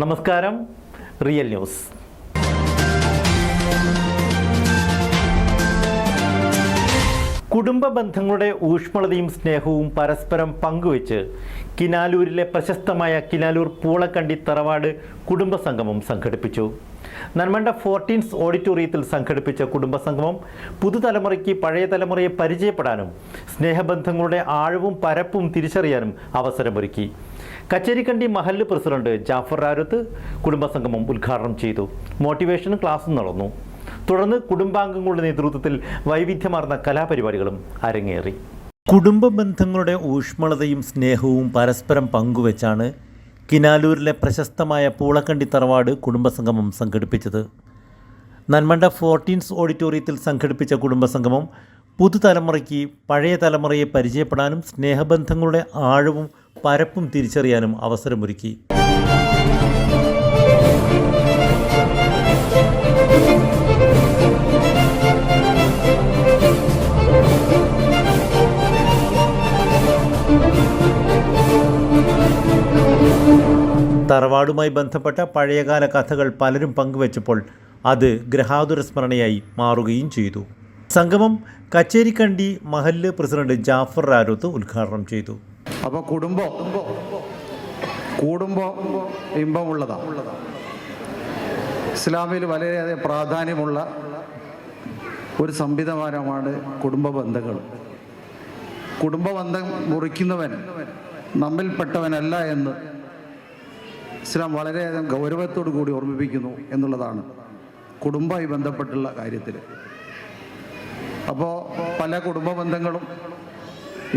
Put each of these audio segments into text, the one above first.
നമസ്കാരം real news. കുടുംബ ബന്ധങ്ങളുടെ ഊഷ്മളതയും സ്നേഹവും പരസ്പരം പങ്കുവച്ച് കിനാലൂരിലെ പ്രശസ്തമായ കിനാലൂർ പൂളക്കണ്ടി തറവാട് കുടുംബസംഗമം സംഘടിപ്പിച്ചു. നന്മണ്ട ഫോർട്ടീൻസ് ഓഡിറ്റോറിയത്തിൽ സംഘടിപ്പിച്ച കുടുംബസംഗമം പുതുതലമുറയ്ക്ക് പഴയ തലമുറയെ പരിചയപ്പെടാനും സ്നേഹബന്ധങ്ങളുടെ ആഴവും പരപ്പും തിരിച്ചറിയാനും അവസരമൊരുക്കി. കച്ചേരിക്കണ്ടി മഹല്ല് പ്രസിഡന്റ് ജാഫർ റാരുത്ത് കുടുംബസംഗമം ഉദ്ഘാടനം ചെയ്തു. മോട്ടിവേഷൻ ക്ലാസ് നടന്നു. തുടർന്ന് കുടുംബാംഗങ്ങളുടെ നേതൃത്വത്തിൽ വൈവിധ്യമാർന്ന കലാപരിപാടികളും അരങ്ങേറി. കുടുംബ ബന്ധങ്ങളുടെ ഊഷ്മളതയും സ്നേഹവും പരസ്പരം പങ്കുവെച്ചാണ് കിനാലൂരിലെ പ്രശസ്തമായ പൂളക്കണ്ടി തറവാട് കുടുംബസംഗമം സംഘടിപ്പിച്ചത്. നന്മണ്ട ഫോർട്ടീൻസ് ഓഡിറ്റോറിയത്തിൽ സംഘടിപ്പിച്ച കുടുംബസംഗമം പുതുതലമുറയ്ക്ക് പഴയ തലമുറയെ പരിചയപ്പെടാനും സ്നേഹബന്ധങ്ങളുടെ ആഴവും പരപ്പും തിരിച്ചറിയാനും അവസരമൊരുക്കി. തറവാടുമായി ബന്ധപ്പെട്ട പഴയകാല കഥകൾ പലരും പങ്കുവച്ചപ്പോൾ അത് ഗ്രഹാതുര സ്മരണയായി മാറുകയും ചെയ്തു. സംഗമം കച്ചേരിക്കണ്ടി മഹല്ല് പ്രസിഡന്റ് ജാഫർ റാരോത്ത് ഉദ്ഘാടനം ചെയ്തു. അപ്പോൾ കുടുംബം കൂടുമ്പോൾ ഇമ്പമുള്ളതാണ് ഇസ്ലാമിൽ വളരെയധികം പ്രാധാന്യമുള്ള ഒരു സംവിധാനമാണ് കുടുംബ ബന്ധങ്ങൾ. കുടുംബ ബന്ധം മുറിക്കുന്നവൻ നമ്മിൽപ്പെട്ടവനല്ല എന്ന് ഇസ്ലാം വളരെയധികം ഗൗരവത്തോടു കൂടി ഓർമ്മിപ്പിക്കുന്നു എന്നുള്ളതാണ് കുടുംബമായി ബന്ധപ്പെട്ടുള്ള കാര്യത്തിൽ അപ്പോൾ പല കുടുംബ ബന്ധങ്ങളും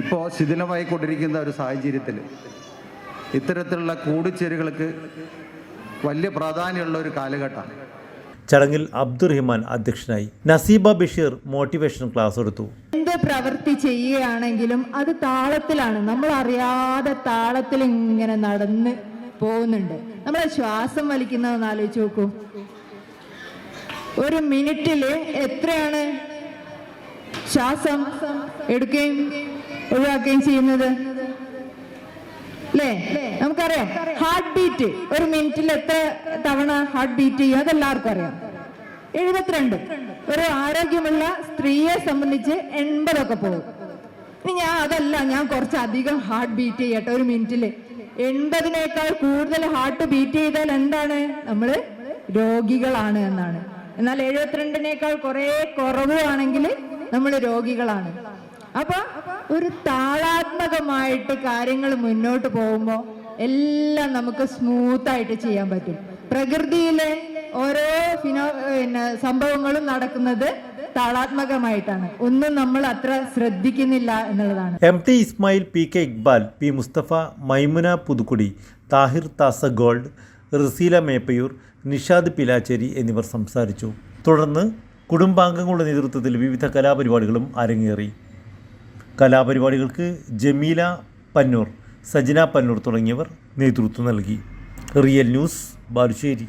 ഇപ്പോൾ ശിഥിലമായി കൊണ്ടിരിക്കുന്ന ഒരു സാഹചര്യത്തിൽ ഇത്തരത്തിലുള്ള കൂടിച്ചേരുകൾക്ക് വലിയ പ്രാധാന്യമുള്ള ഒരു കാലഘട്ടമാണ്. ചടങ്ങിൽ അബ്ദുറഹിമാൻ അധ്യക്ഷനായി നസീബ ബഷീർ മോട്ടിവേഷൻ ക്ലാസ് എടുത്തു. എന്ത് പ്രവൃത്തി ചെയ്യുകയാണെങ്കിലും അത് താളത്തിലാണ്. നമ്മൾ അറിയാതെ താളത്തിൽ ഇങ്ങനെ നടന്ന് പോകുന്നുണ്ട്. നമ്മളെ ശ്വാസം വലിക്കുന്നതെന്ന് ആലോചിച്ച് നോക്കൂ. ഒരു മിനിറ്റിൽ എത്രയാണ് ശ്വാസം എടുക്കുകയും ഒഴിവാക്കുകയും ചെയ്യുന്നത്? അല്ലേ നമുക്കറിയാം. ഹാർട്ട് ബീറ്റ് ഒരു മിനിറ്റിൽ എത്ര തവണ ഹാർട്ട് ബീറ്റ് ചെയ്യും? അതെല്ലാവർക്കും അറിയാം. എഴുപത്തിരണ്ട്. ഒരു ആരോഗ്യമുള്ള സ്ത്രീയെ സംബന്ധിച്ച് എൺപതൊക്കെ പോകും. ഇനി ഞാൻ അതല്ല ഞാൻ കുറച്ചധികം ഹാർട്ട് ബീറ്റ് ചെയ്യട്ടെ. ഒരു മിനിറ്റിൽ. എൺപതിനേക്കാൾ കൂടുതൽ ഹാർട്ട് ബീറ്റ് ചെയ്താൽ എന്താണ്? നമ്മൾ രോഗികളാണ് എന്നാണ്. എന്നാൽ എഴുപത്തിരണ്ടിനേക്കാൾ കുറെ കുറവാണെങ്കിൽ നമ്മൾ രോഗികളാണ്. അപ്പൊ ഒരു താളാത്മകമായിട്ട് കാര്യങ്ങൾ മുന്നോട്ട് പോകുമ്പോൾ എല്ലാം നമുക്ക് സ്മൂത്ത് ആയിട്ട് ചെയ്യാൻ പറ്റും. പ്രകൃതിയിലെ ഓരോ ഫിനോ പിന്നെ സംഭവങ്ങളും നടക്കുന്നത് താളാത്മകമായിട്ടാണ്. ഒന്നും നമ്മൾ അത്ര ശ്രദ്ധിക്കുന്നില്ല എന്നുള്ളതാണ്. M T Ismail P K Iqbal P Mustafa Maimuna Puthukkudi Thahir Thasa gold Raseela Meppayur Nishad Pilacheri എന്നിവർ സംസാരിച്ചു. തുടർന്ന് കുടുംബാംഗങ്ങളുടെ നേതൃത്വത്തിൽ വിവിധ കലാപരിപാടികളും അരങ്ങേറി. കലാപരിപാടികൾക്ക് ജമീല പന്നൂർ സജന പന്നൂർ തുടങ്ങിയവർ നേതൃത്വം നൽകി. Real news Balussery.